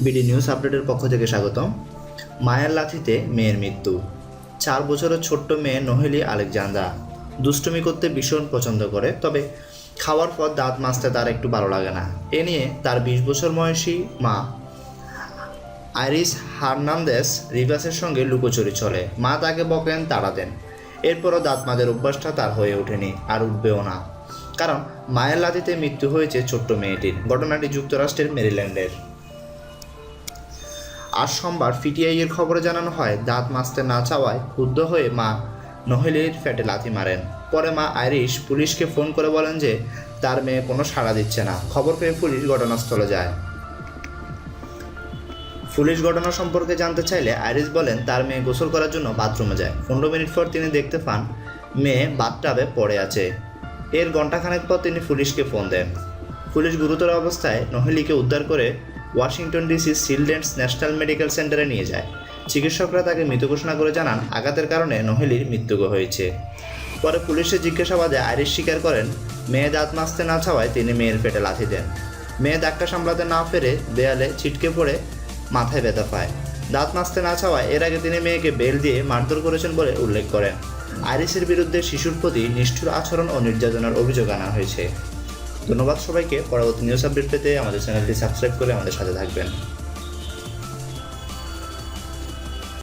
BD news আপডেটের পক্ষ থেকে স্বাগতম। মায়ের লাথিতে মেয়ের মৃত্যু। চার বছরের ছোট্ট মেয়ে নহেলি আলেকজান্দ্রা দুষ্টুমি করতে ভীষণ পছন্দ করে, তবে খাওয়ার পর দাঁত মাজতে তার একটু ভালো লাগে না। এ নিয়ে তার বিশ বছর বয়সী মা আইরিস হার্নান্দেস রিভাসের সঙ্গে লুকোচুরি চলে। মা তাকে বকেন তাড়া দেন। এরপরও দাঁত মাজের অভ্যাসটা তার হয়ে ওঠেনি, আর উঠবেও না। কারণ মায়ের লাথিতে মৃত্যু হয়েছে ছোট্ট মেয়েটির, ঘটনাটি যুক্তরাষ্ট্রের মেরিল্যান্ডের। আজ সোমবার পিটিআইয়ের খবরে জানানো হয়, দাঁত মাজতে না চাওয়ায় ক্ষুব্ধ হয়ে মা নহেলির ফ্যাটে লাথি মারেন। পরে মা আইরিশ পুলিশকে ফোন করে বলেন যে, তার মেয়ে কোনো সাড়া দিচ্ছে না। খবর পেয়ে পুলিশ ঘটনাস্থলে যায়। পুলিশ ঘটনা সম্পর্কে জানতে চাইলে আইরিস বলেন, তার মেয়ে গোসল করার জন্য বাথরুমে যায়। পনেরো মিনিট পর তিনি দেখতে পান, মেয়ে বাথটাবে পড়ে আছে। এর ঘণ্টাখানেক পর তিনি পুলিশকে ফোন দেন। পুলিশ গুরুতর অবস্থায় নহেলিকে উদ্ধার করে Washington DC children's national medical সেন্টারে নিয়ে যায়। চিকিৎসকরা তাকে মৃত ঘোষণা করে জানান, আঘাতের কারণে নহেলির মৃত্যু হয়েছে। পরে পুলিশের জিজ্ঞাসাবাদে আইরিশ স্বীকার করেন, মেয়ে দাঁত মাজতে না চাওয়ায় তিনি মেয়ের পেটে লাথি দেন। মেয়ে দাগটা সামলাতে না পেরে দেয়ালে ছিটকে পড়ে, মাথায় ব্যথা পায়। দাঁত মাজতে না চাওয়ায় এর আগে তিনি মেয়েকে বেল দিয়ে মারধর করেছেন বলে উল্লেখ করেন। আইরিসের বিরুদ্ধে শিশুর প্রতি নিষ্ঠুর আচরণ ও নির্যাতনের অভিযোগ আনা হয়েছে। ধন্যবাদ সবাইকে। পরবর্তী নিউজ আপডেট পেতে আমাদের চ্যানেলটি সাবস্ক্রাইব করে আমাদের সাথে থাকবেন।